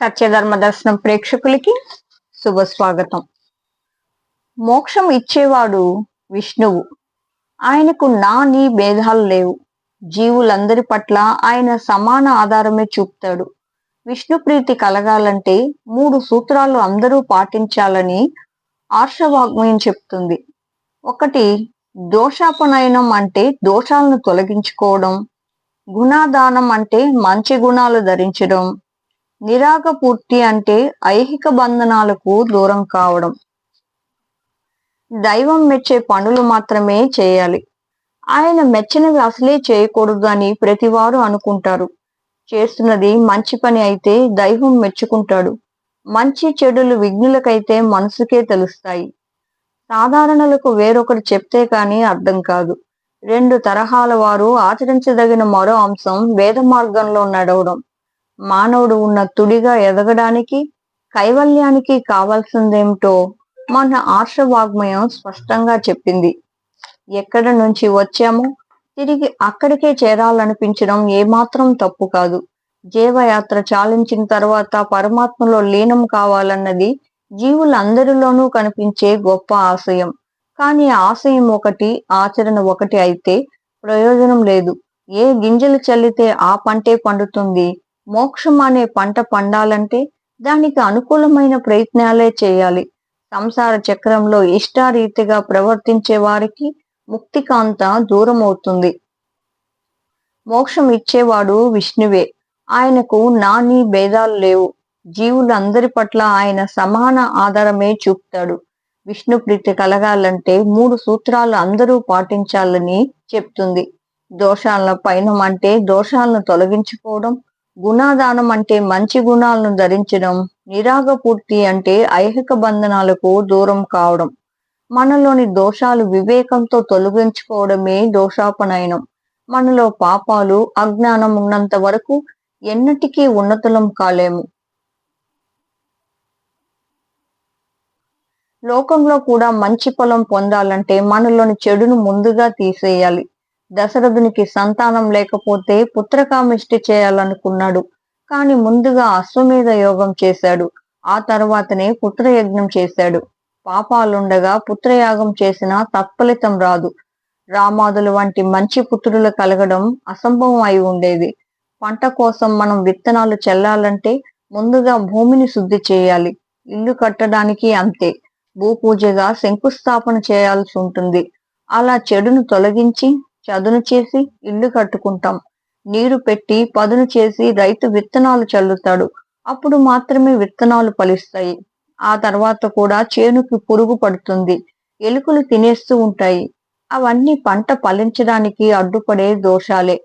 సత్యధర్మ దర్శనం ప్రేక్షకులకి శుభ స్వాగతం. మోక్షం ఇచ్చేవాడు విష్ణువు. ఆయనకు నా నీ భేదాలు లేవు. జీవులందరి పట్ల ఆయన సమాన ఆధారమే చూపుతాడు. విష్ణు ప్రీతి కలగాలంటే మూడు సూత్రాలు అందరూ పాటించాలని ఆర్షవాగ్మయం చెప్తుంది. ఒకటి దోషాపనయనం అంటే దోషాలను తొలగించుకోవడం. గుణాదానం అంటే మంచి గుణాలు ధరించడం. నిరాక పూర్తి అంటే ఐహిక బంధనాలకు దూరం కావడం. దైవం మెచ్చే పనులు మాత్రమే చేయాలి. ఆయన మెచ్చినవి అసలే చేయకూడదు అని ప్రతివారు అనుకుంటారు. చేస్తున్నది మంచి పని అయితే దైవం మెచ్చుకుంటాడు. మంచి చెడులు విఘ్నులకైతే మనసుకే తెలుస్తాయి. సాధారణలకు వేరొకరు చెప్తే కానీ అర్థం కాదు. రెండు తరహాల వారు ఆచరించదగిన మరో అంశం వేద మార్గంలో నడవడం. మానవుడు ఉన్న తుడిగా ఎదగడానికి కైవల్యానికి కావాల్సిందేమిటో మన ఆర్షవాగ్మయం స్పష్టంగా చెప్పింది. ఎక్కడ నుంచి వచ్చామో తిరిగి అక్కడికే చేరాలనిపించడం ఏమాత్రం తప్పు కాదు. జీవయాత్ర చాలించిన తర్వాత పరమాత్మలో లీనం కావాలన్నది జీవులందరిలోనూ కనిపించే గొప్ప ఆశయం. కానీ ఆశయం ఒకటి ఆచరణ ఒకటి అయితే ప్రయోజనం లేదు. ఏ గింజలు చల్లితే ఆ పంటే పండుతుంది? మోక్షం అనే పంట పండాలంటే దానికి అనుకూలమైన ప్రయత్నాలే చేయాలి. సంసార చక్రంలో ఇష్టారీతిగా ప్రవర్తించే వారికి ముక్తికాంత దూరం అవుతుంది మోక్షం ఇచ్చేవాడు విష్ణువే. ఆయనకు నాని భేదాలు లేవు. జీవులందరి పట్ల ఆయన సమాన ఆధారమే చూపుతాడు. విష్ణు ప్రీతి కలగాలంటే మూడు సూత్రాలు అందరూ పాటించాలని చెప్తుంది. దోషాలను పైనం అంటే దోషాలను తొలగించుకోవడం గుణాదానం అంటే మంచి గుణాలను ధరించడం నిరాగ పూర్తి అంటే ఐహిక బంధనాలకు దూరం కావడం. మనలోని దోషాలు వివేకంతో తొలగించుకోవడమే దోషాపనయనం. మనలో పాపాలు అజ్ఞానం ఉన్నంత వరకు ఎన్నటికీ ఉన్నతులం కాలేము. లోకంలో కూడా మంచి ఫలం పొందాలంటే మనలోని చెడును ముందుగా తీసేయాలి. దశరథునికి సంతానం లేకపోతే పుత్రకామిష్టి చేయాలనుకున్నాడు. కాని ముందుగా అశ్వమేధ యోగం చేశాడు. ఆ తర్వాతనే పుత్రయజ్ఞం చేశాడు. పాపాలుండగా పుత్రయాగం చేసినా తత్ఫలితం రాదు. రామాదుల వంటి మంచి పుత్రులు కలగడం అసంభవం అయి ఉండేది. పంట కోసం మనం విత్తనాలు చల్లాలంటే ముందుగా భూమిని శుద్ధి చేయాలి. ఇల్లు కట్టడానికి అంతే. భూపూజగా శంకుస్థాపన చేయాల్సి ఉంటుంది. అలా చెడును తొలగించి చదును చేసి ఇల్లు కట్టుకుంటాం. నీరు పెట్టి పదును చేసి రైతు విత్తనాలు చల్లుతాడు. అప్పుడు మాత్రమే విత్తనాలు ఫలిస్తాయి. ఆ తర్వాత కూడా చేనుకి పురుగు పడుతుంది. ఎలుకలు తినేస్తూ ఉంటాయి. అవన్నీ పంట ఫలించడానికి అడ్డుపడే దోషాలే.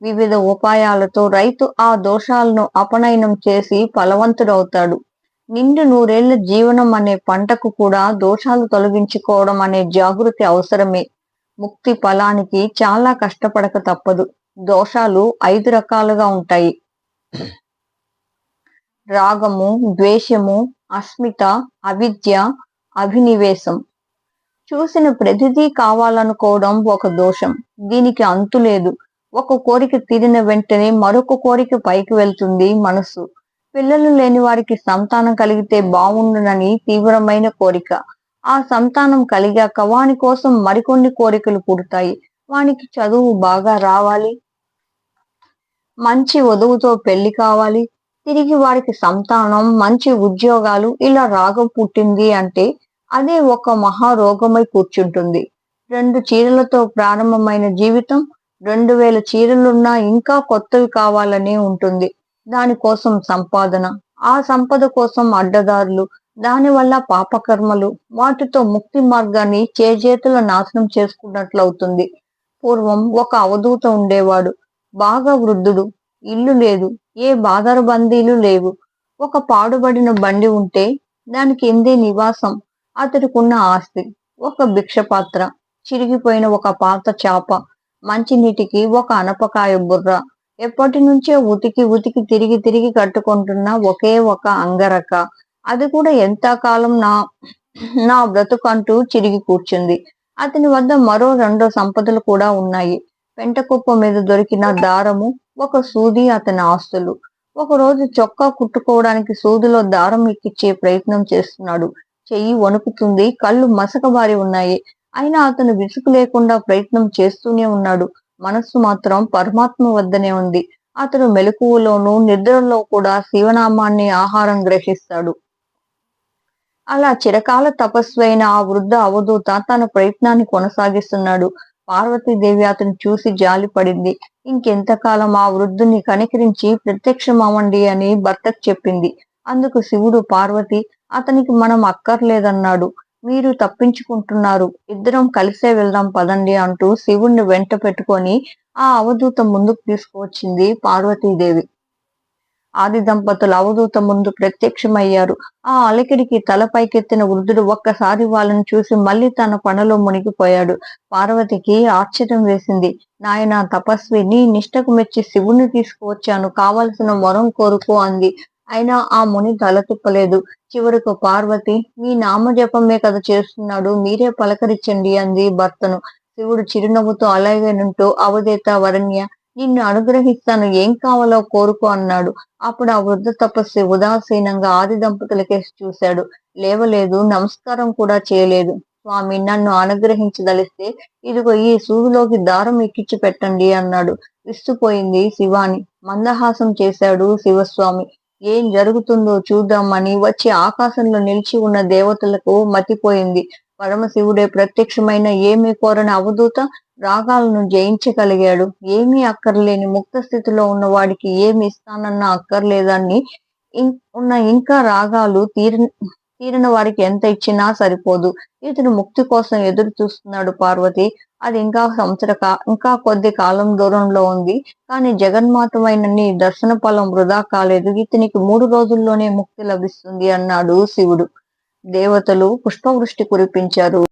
వివిధ ఉపాయాలతో రైతు ఆ దోషాలను అపనయనం చేసి ఫలవంతుడవుతాడు. నిండు నూరేళ్ళ జీవనం అనే పంటకు కూడా దోషాలు తొలగించుకోవడం అనే జాగృతి అవసరమే. ముక్తి ఫలానికి చాలా కష్టపడక తప్పదు. దోషాలు ఐదు రకాలుగా ఉంటాయి. రాగము ద్వేషము అస్మిత అవిద్య అభినివేశం. చూసిన ప్రతిదీ కావాలనుకోవడం ఒక దోషం. దీనికి అంతు లేదు. ఒక కోరిక తీరిన వెంటనే మరొక కోరిక పైకి వెళ్తుంది మనసు. పిల్లలు లేని వారికి సంతానం కలిగితే బాగుండునని తీవ్రమైన కోరిక. ఆ సంతానం కలిగాక వాని కోసం మరికొన్ని కోరికలు పుడతాయి వానికి చదువు బాగా రావాలి. మంచి వధువుతో పెళ్ళి కావాలి. తిరిగి వారికి సంతానం మంచి ఉద్యోగాలు ఇలా రాగం పుట్టింది అంటే అదే ఒక మహారోగమై కూర్చుంటుంది. రెండు చీరలతో ప్రారంభమైన జీవితం రెండు వేల చీరలున్నా ఇంకా కొత్తవి కావాలని ఉంటుంది. దానికోసం సంపాదన ఆ సంపద కోసం అడ్డదారులు దానివల్ల పాపకర్మలు వాటితో ముక్తి మార్గాన్ని చేజేతుల నాశనం చేసుకున్నట్లవుతుంది. పూర్వం ఒక అవధూత ఉండేవాడు. బాగా వృద్ధుడు. ఇల్లు లేదు. ఏ బాదర బందీలు లేవు. ఒక పాడుబడిన బండి ఉంటే దానికి ఎందే నివాసం? అతడికున్న ఆస్తి. ఒక భిక్షపాత్ర. చిరిగిపోయిన ఒక పాత చేప. మంచినీటికి ఒక అనపకాయ బుర్ర. ఎప్పటి నుంచో ఉతికి ఉతికి తిరిగి తిరిగి కట్టుకుంటున్న ఒకే ఒక అంగరక. అది కూడా ఎంత కాలం నా నా బ్రతుకంటూ చిరిగి కూర్చుంది. అతని వద్ద మరో రెండో సంపదలు కూడా ఉన్నాయి. పెంటకుప్ప మీద దొరికిన దారము ఒక సూది అతని ఆస్తులు. ఒకరోజు చొక్కా కుట్టుకోవడానికి సూదిలో దారం ఎక్కిచ్చే ప్రయత్నం చేస్తున్నాడు. చెయ్యి వణుకుతుంది కళ్ళు మసకబారి ఉన్నాయి. అయినా అతను విసుగు లేకుండా ప్రయత్నం చేస్తూనే ఉన్నాడు. మనస్సు మాత్రం పరమాత్మ వద్దనే ఉంది. అతను మెలకువలోనూ నిద్రలో కూడా శివనామాన్ని ఆహారం గ్రహిస్తాడు. అలా చిరకాల తపస్సు అయిన ఆ వృద్ధ అవధూత తన ప్రయత్నాన్ని కొనసాగిస్తున్నాడు. పార్వతీదేవి అతను చూసి జాలి పడింది ఇంకెంతకాలం ఆ వృద్ధుని కనికరించి ప్రత్యక్షమవ్వండి అని భర్తకు చెప్పింది. అందుకు శివుడు పార్వతి అతనికి మనం అక్కర్లేదన్నాడు. మీరు తప్పించుకుంటున్నారు. ఇద్దరం కలిసే వెళ్దాం పదండి అంటూ శివుణ్ణి వెంట పెట్టుకొని ఆ అవధూత ముందుకు తీసుకువచ్చింది పార్వతీదేవి. ఆది దంపతులు అవధూత ముందు ప్రత్యక్షమయ్యారు. ఆ అలకిడికి తలపైకెత్తిన వృద్ధుడు ఒక్కసారి వాళ్ళని చూసి మళ్ళీ తన పనిలో మునిగిపోయాడు. పార్వతికి ఆశ్చర్యం వేసింది. నాయన తపస్వి నీ నిష్టకు మెచ్చి శివుణ్ణి తీసుకువచ్చాను. కావలసిన వరం కోరుకో అంది. అయినా ఆ ముని తల తిప్పలేదు. చివరకు పార్వతి మీ నామజపమే కదా చేస్తున్నాడు. మీరే పలకరించండి అంది భర్తను. శివుడు చిరునవ్వుతో అలాగేనంటూ అవధేత వరణ్య నిన్ను అనుగ్రహిస్తాను. ఏం కావాలో కోరుకో అన్నాడు. అప్పుడు ఆ వృద్ధ తపస్వి ఉదాసీనంగా ఆది దంపతులకేసి చూశాడు. లేవలేదు నమస్కారం కూడా చేయలేదు. స్వామి నన్ను అనుగ్రహించదలిస్తే ఇదిగో ఈ సూదులోకి దారం ఎక్కించి పెట్టండి అన్నాడు. విస్తుపోయింది శివాని. మందహాసం చేశాడు శివస్వామి. ఏం జరుగుతుందో చూద్దామని వచ్చి ఆకాశంలో నిలిచి ఉన్న దేవతలకు మతిపోయింది. పరమశివుడే ప్రత్యక్షమైన ఏమి కోరని అవధూత రాగాలను జయించగలిగాడు. ఏమీ అక్కర్లేని ముక్త స్థితిలో ఉన్న వాడికి ఏమి ఇస్తానన్న అక్కర్లేదని ఉన్న ఇంకా రాగాలు తీరిన తీరిన వారికి ఎంత ఇచ్చినా సరిపోదు. ఇతను ముక్తి కోసం ఎదురు చూస్తున్నాడు పార్వతి. అది ఇంకా సంవత్సర ఇంకా కొద్ది కాలం దూరంలో ఉంది. కానీ జగన్మాతమైన నీ దర్శన ఫలం వృధా కాలేదు. ఇతనికి మూడు రోజుల్లోనే ముక్తి లభిస్తుంది అన్నాడు శివుడు. దేవతలు పుష్పవృష్టి కురిపించారు.